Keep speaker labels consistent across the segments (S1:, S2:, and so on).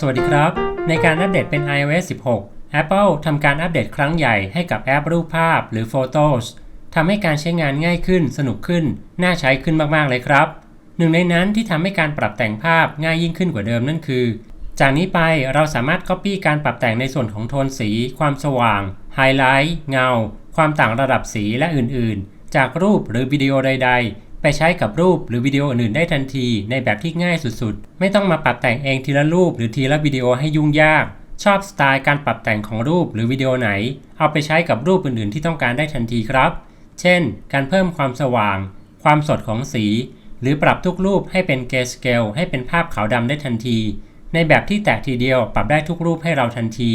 S1: สวัสดีครับ ในการอัปเดตเป็น iOS 16 Apple ทำการอัปเดตครั้งใหญ่ให้กับแอปรูปภาพหรือ Photos ทำให้การใช้งานง่ายขึ้น สนุกขึ้น น่าใช้ขึ้นมาก ๆ เลยครับ หนึ่งในนั้นที่ทำให้การปรับแต่งภาพง่ายยิ่งขึ้นกว่าเดิมนั่นคือ จากนี้ไปเราสามารถ Copy การปรับแต่งในส่วนของโทนสี ความสว่าง ไฮไลท์ เงา ความต่างระดับสีและอื่น ๆ จากรูปหรือวิดีโอใด ๆ ไปใช้กับรูปหรือวิดีโออื่นๆได้ทันที ในแบบที่ง่ายสุดๆ ไม่ต้องมาปรับแต่งเองทีละรูปหรือทีละวิดีโอให้ยุ่งยาก ชอบสไตล์การปรับแต่งของรูปหรือวิดีโอไหน เอาไปใช้กับรูปอื่นๆ ที่ต้องการได้ทันทีครับ เช่น การเพิ่มความสว่าง ความสดของสี หรือปรับทุกรูปให้เป็นเกสเกลให้เป็นภาพขาวดำได้ทันที ในแบบที่แตะทีเดียวปรับได้ทุกรูปให้เราทันที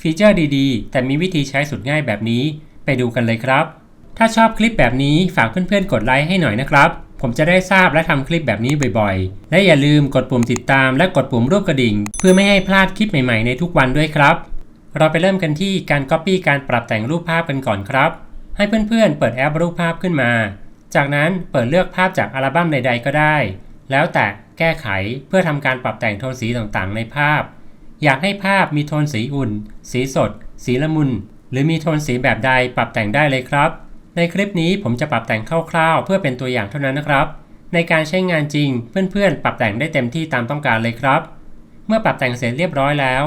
S1: ฟีเจอร์ดีๆ แต่มีวิธีใช้สุดง่ายแบบนี้ ไปดูกันเลยครับ ถ้าชอบคลิปแบบนี้ฝากเพื่อนๆกดไลค์ให้หน่อยนะครับ ผมจะได้ทราบและทำคลิปแบบนี้บ่อยๆ และอย่าลืมกดปุ่มติดตามและกดปุ่มรูปกระดิ่ง เพื่อไม่ให้พลาดคลิปใหม่ๆในทุกวันด้วยครับ เราไปเริ่มกันที่การ Copy การปรับแต่งรูปภาพกันก่อนครับ ให้เพื่อนๆ เปิดแอปรูปภาพขึ้นมา จากนั้นเปิดเลือกภาพจากอัลบั้มใดๆก็ได้ แล้วแต่แก้ไขเพื่อทำการปรับแต่งโทนสีต่างๆ ในภาพ อยากให้ภาพมีโทนสีอุ่น สีสด สีละมุน หรือมีโทนสีแบบใดปรับแต่งได้เลยครับ ในคลิปนี้ผมจะปรับแต่งคร่าวๆ เพื่อเป็นตัวอย่างเท่านั้นนะครับ ในการใช้งานจริง เพื่อนๆ ปรับแต่งได้เต็มที่ตามต้องการเลยครับ เมื่อปรับแต่งเสร็จเรียบร้อยแล้ว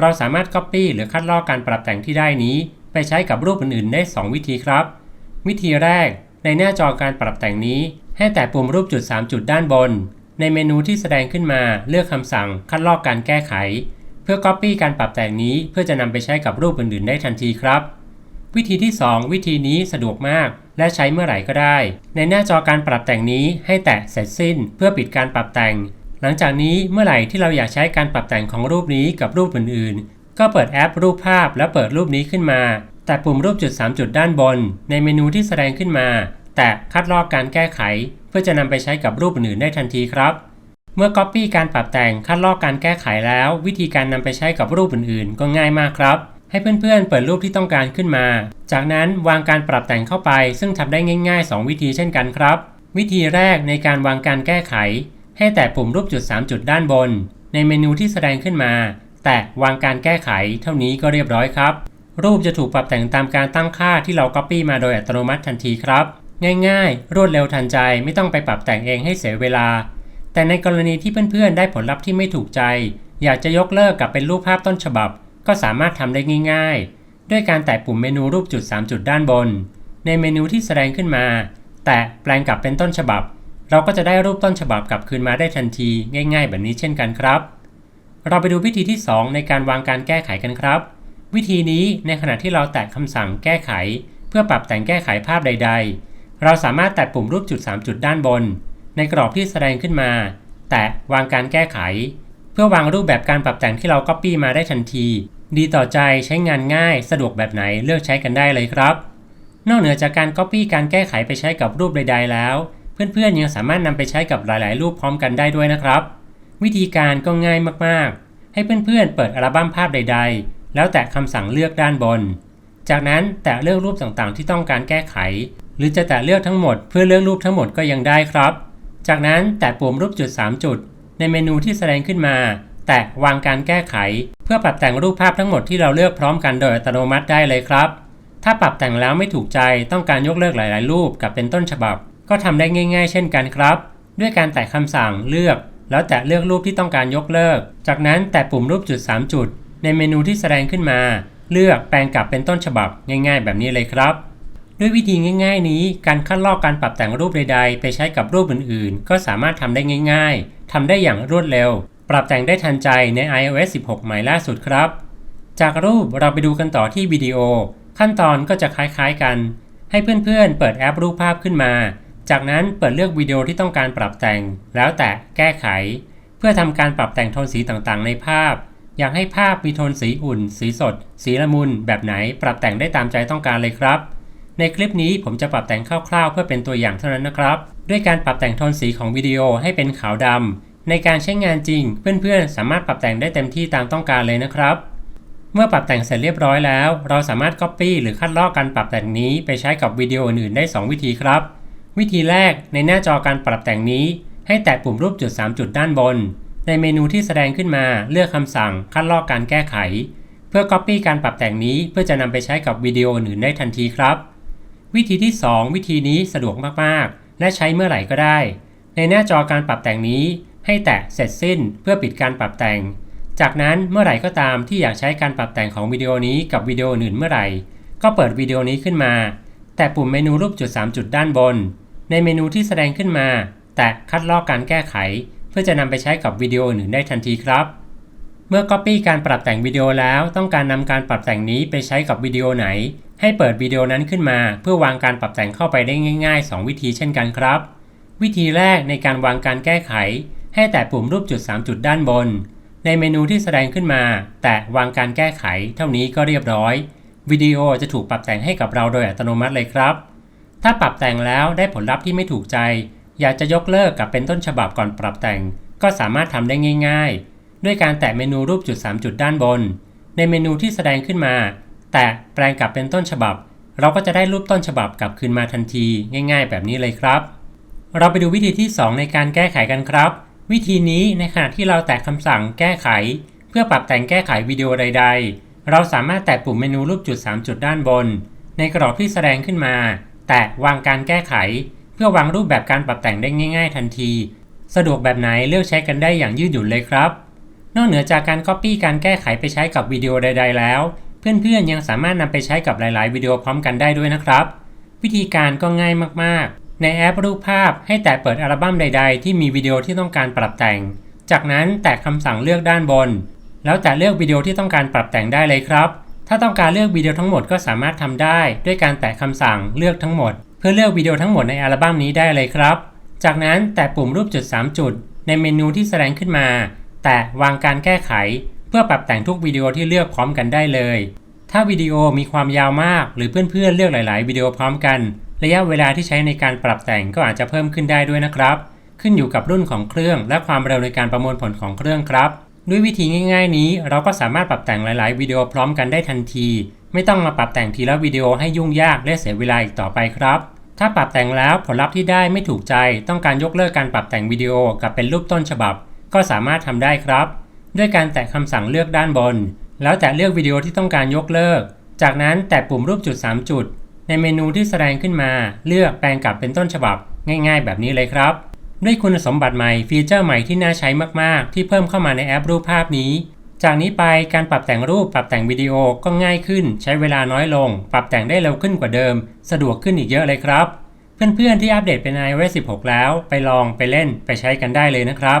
S1: เราสามารถ Copy หรือคัดลอกการปรับแต่งที่ได้นี้ ไปใช้กับรูปอื่นๆ ได้ 2 วิธีครับ วิธีแรก ในหน้าจอการปรับแต่งนี้ ให้แตะปุ่มรูปจุด 3 จุดด้านบน ในเมนูที่แสดงขึ้นมาเลือกคำสั่ง คัดลอกการแก้ไข เพื่อ Copy การปรับแต่งนี้ เพื่อจะนำไปใช้กับรูปอื่นๆ ได้ทันทีครับ วิธีที่ 2 วิธีนี้สะดวกมาก และใช้เมื่อไหร่ก็ได้ ในหน้าจอการปรับแต่งนี้ให้แตะเสร็จสิ้น เพื่อปิดการปรับแต่ง หลังจากนี้เมื่อไหร่ที่เราอยากใช้การปรับแต่งของรูปนี้กับรูปอื่นๆ ก็เปิดแอปรูปภาพแล้วเปิดรูปนี้ขึ้นมา แต่ปุ่มรูปจุด 3 จุดด้านบน ในเมนูที่แสดงขึ้นมา แตะคัดลอกการแก้ไข เพื่อจะนำไปใช้กับรูปอื่นได้ทันทีครับเมื่อ Copy การปรับแต่งคัดลอกการแก้ไขแล้ว วิธีการนำไปใช้กับรูปอื่นๆ ก็ง่ายมากครับ ให้เพื่อนๆ เปิดรูปที่ต้องการขึ้นมา จากนั้นวางการปรับแต่งเข้าไป ซึ่งทำได้ง่ายๆ 2 วิธีเช่นกันครับ วิธีแรกในการวางการแก้ไข ให้แตะปุ่มรูปจุด 3 จุดด้านบน ในเมนูที่แสดงขึ้นมา แตะวางการแก้ไข เท่านี้ก็เรียบร้อยครับ รูปจะถูกปรับแต่งตามการตั้งค่าที่เรา Copy มาโดยอัตโนมัติทันทีครับ ง่ายๆ รวดเร็วทันใจไม่ต้องไปปรับแต่งเองให้เสียเวลา แต่ในกรณีที่เพื่อนๆ ได้ผลลัพธ์ที่ไม่ถูกใจ อยากจะยกเลิกกลับเป็นรูปภาพต้นฉบับ ก็สามารถทำได้ง่าย ๆ ด้วยการแตะปุ่มเมนูรูปจุด 3 จุดด้านบน ในเมนูที่แสดงขึ้นมา แตะแปลงกลับเป็นต้นฉบับ เราก็จะได้รูปต้นฉบับกลับคืนมาได้ทันทีง่าย ๆ แบบนี้เช่นกันครับ เราไปดูวิธีที่ 2 ในการวางการแก้ไขกันครับ วิธีนี้ในขณะที่เราแตะคำสั่งแก้ไข เพื่อปรับแต่งแก้ไขภาพใด ๆ เราสามารถแตะปุ่มรูปจุด 3 จุดด้านบน ในกรอบที่แสดงขึ้นมา แตะวางการแก้ไข เพื่อวางรูปแบบการปรับแต่งที่เรา Copy มาได้ทันที ดีต่อใจใช้งานง่ายสะดวกแบบไหนเลือกใช้กันได้เลยครับ นอกเหนือจากการ Copy การแก้ไขไปใช้กับรูปใดๆแล้ว เพื่อนๆยังสามารถนำไปใช้กับหลายๆ รูปพร้อมกันได้ด้วยนะครับ วิธีการก็ง่ายมากๆ ให้เพื่อนๆเปิดอัลบั้มภาพใด ๆ แล้วแตะคำสั่งเลือกด้านบน จากนั้นแตะเลือกรูปต่างๆ ที่ต้องการแก้ไข หรือจะแตะเลือกทั้งหมด เพื่อเลือกรูปทั้งหมดก็ยังได้ครับ จากนั้นแตะปุ่มรูปจุด 3 จุด ในเมนูที่แสดงขึ้นมา แตะวางการแก้ไข เพื่อปรับแต่งรูปภาพทั้งหมดที่เราเลือกพร้อมกันโดยอัตโนมัติได้เลยครับ ถ้าปรับแต่งแล้วไม่ถูกใจต้องการยกเลิกหลาย ๆ รูปกับเป็นต้นฉบับ ก็ทำได้ง่าย ๆ เช่นกันครับ ด้วยการแตะคำสั่งเลือก แล้วแตะเลือกรูปที่ต้องการยกเลิก จากนั้นแตะปุ่มรูปจุด 3 จุด ในเมนูที่แสดงขึ้นมา เลือกแปลงกลับเป็นต้นฉบับง่าย ๆ แบบนี้เลยครับ ด้วยวิธีง่าย ๆ นี้การคัดลอกการปรับแต่งรูปใดๆ ไปใช้กับรูปอื่นๆ ก็สามารถทำได้ง่าย ๆทำได้อย่างรวดเร็ว ปรับแต่งได้ทันใจใน iOS 16 ใหม่ล่าสุดครับ จากรูปเราไปดูกันต่อที่วิดีโอ ขั้นตอนก็จะคล้ายๆกัน ให้เพื่อนๆ เปิดแอปรูปภาพขึ้นมา จากนั้นเปิดเลือกวิดีโอที่ต้องการปรับแต่ง แล้วแตะแก้ไข เพื่อทำการปรับแต่งโทนสีต่างๆ ในภาพอยากให้ภาพมีโทนสีอุ่น สีสด สีละมุน แบบไหน ปรับแต่งได้ตามใจต้องการเลยครับ ในคลิปนี้ผมจะปรับแต่งคร่าวๆ เพื่อเป็นตัวอย่างเท่านั้นนะครับ ด้วยการปรับแต่งโทนสีของวิดีโอให้เป็นขาวดำในการใช้งานจริง เพื่อนๆ สามารถปรับแต่งได้เต็มที่ตามต้องการเลยนะครับ เมื่อปรับแต่งเสร็จเรียบร้อยแล้ว เราสามารถ Copy หรือคัดลอกการปรับแต่งนี้ไปใช้กับวิดีโออื่นๆได้ 2 วิธีครับ วิธีแรกในหน้าจอการปรับแต่งนี้ ให้แตะปุ่มรูปจุด 3 จุดด้านบน ในเมนูที่แสดงขึ้นมาเลือกคำสั่ง คัดลอกการแก้ไข เพื่อ Copy การปรับแต่งนี้เพื่อจะนำไปใช้กับวิดีโออื่นได้ทันทีครับ วิธีที่ 2 วิธีนี้สะดวกมากๆ และใช้เมื่อไหร่ก็ได้ ในหน้าจอการปรับแต่งนี้ ให้แตะเสร็จสิ้นเพื่อปิดการปรับแต่ง จากนั้นเมื่อไหร่ก็ตามที่อยากใช้การปรับแต่งของวิดีโอนี้กับวิดีโออื่นเมื่อไหร่ ก็เปิดวิดีโอนี้ขึ้นมา แตะปุ่มเมนูรูปจุด 3 จุดด้านบน ในเมนูที่แสดงขึ้นมา แตะคัดลอกการแก้ไข เพื่อจะนำไปใช้กับวิดีโออื่นได้ทันทีครับเมื่อ Copy การปรับแต่งวิดีโอแล้วต้องการนำการปรับแต่งนี้ไปใช้กับวิดีโอไหน ให้เปิดวิดีโอนั้นขึ้นมา เพื่อวางการปรับแต่งเข้าไปได้ง่าย ๆ 2 วิธีเช่นกันครับ วิธีแรกในการวางการแก้ไข ให้แตะปุ่มรูปจุด 3 จุดด้านบน ในเมนูที่แสดงขึ้นมา แตะวางการแก้ไข เท่านี้ก็เรียบร้อยวิดีโอจะถูกปรับแต่งให้กับเราโดยอัตโนมัติเลยครับ ถ้าปรับแต่งแล้วได้ผลลัพธ์ที่ไม่ถูกใจ อยากจะยกเลิกกับเป็นต้นฉบับก่อนปรับแต่ง ก็สามารถทำได้ง่าย ๆ ด้วยการแตะเมนูรูปจุด 3 จุดด้านบน ในเมนูที่แสดงขึ้นมา แตะแปลงกลับเป็นต้นฉบับ เราก็จะได้รูปต้นฉบับกลับคืนมาทันทีง่าย ๆ แบบนี้เลยครับ เราไปดูวิธีที่ 2 ในการแก้ไขกันครับ วิธีนี้ในขณะที่เราแตะคำสั่งแก้ไข เพื่อปรับแต่งแก้ไขวิดีโอใด ๆ เราสามารถแตะปุ่มเมนูรูปจุด 3 จุดด้านบน ในกรอบที่แสดงขึ้นมา แตะวางการแก้ไข เพื่อวางรูปแบบการปรับแต่งได้ง่าย ๆ ทันที สะดวกแบบไหนเลือกใช้กันได้อย่างยืดหยุ่นเลยครับ นอกเหนือจากการ Copy การแก้ไขไปใช้กับวิดีโอใด ๆ แล้ว เพื่อนๆยังสามารถนำไปใช้กับหลาย ๆ วิดีโอพร้อมกันได้ด้วยนะครับ วิธีการก็ง่ายมากๆ ในแอปรูปภาพให้แตะเปิดอัลบั้มใด ๆ ที่มีวิดีโอที่ต้องการปรับแต่ง จากนั้นแตะคำสั่งเลือกด้านบน แล้วแตะเลือกวิดีโอที่ต้องการปรับแต่งได้เลยครับ ถ้าต้องการเลือกวิดีโอทั้งหมดก็สามารถทำได้ ด้วยการแตะคำสั่งเลือกทั้งหมด เพื่อเลือกวิดีโอทั้งหมดในอัลบั้มนี้ได้เลยครับ จากนั้นแตะปุ่มรูปจุด 3 จุด ในเมนูที่แสดงขึ้นมา แตะวางการแก้ไข เพื่อปรับแต่งทุกวิดีโอที่เลือกพร้อมกันได้เลย ถ้าวิดีโอมีความยาวมาก หรือเพื่อนๆเลือกหลายๆ วิดีโอพร้อมกัน ระยะเวลาที่ใช้ในการปรับแต่งก็อาจจะเพิ่มขึ้นได้ด้วยนะครับ ขึ้นอยู่กับรุ่นของเครื่อง และความเร็วในการประมวลผลของเครื่องครับ ด้วยวิธีง่าย ๆ นี้ เราก็สามารถปรับแต่งหลาย ๆ วิดีโอพร้อมกันได้ทันที ไม่ต้องมาปรับแต่งทีละวิดีโอให้ยุ่งยากและเสียเวลาอีกต่อไปครับถ้าปรับแต่งแล้วผลลัพธ์ที่ได้ไม่ถูกใจ ต้องการยกเลิกการปรับแต่งวิดีโอกับเป็นรูปต้นฉบับ ก็สามารถทำได้ครับ ด้วยการแตะคำสั่งเลือกด้านบน แล้วแตะเลือกวิดีโอที่ต้องการยกเลิก จากนั้นแตะปุ่มรูปจุด 3 จุด ในเมนูที่แสดงขึ้นมา เลือกแปลงกลับเป็นต้นฉบับ ง่ายๆ แบบนี้เลยครับ ด้วยคุณสมบัติใหม่ฟีเจอร์ใหม่ที่น่าใช้มากๆ ที่เพิ่มเข้ามาในแอปรูปภาพนี้ จากนี้ไปการปรับแต่งรูปปรับแต่งวิดีโอก็ง่ายขึ้น ใช้เวลาน้อยลง ปรับแต่งได้เร็วขึ้นกว่าเดิม สะดวกขึ้นอีกเยอะเลยครับ เพื่อนๆที่อัปเดตเป็น iOS 16 แล้ว ไปลองไปเล่นไปใช้กันได้เลยนะครับ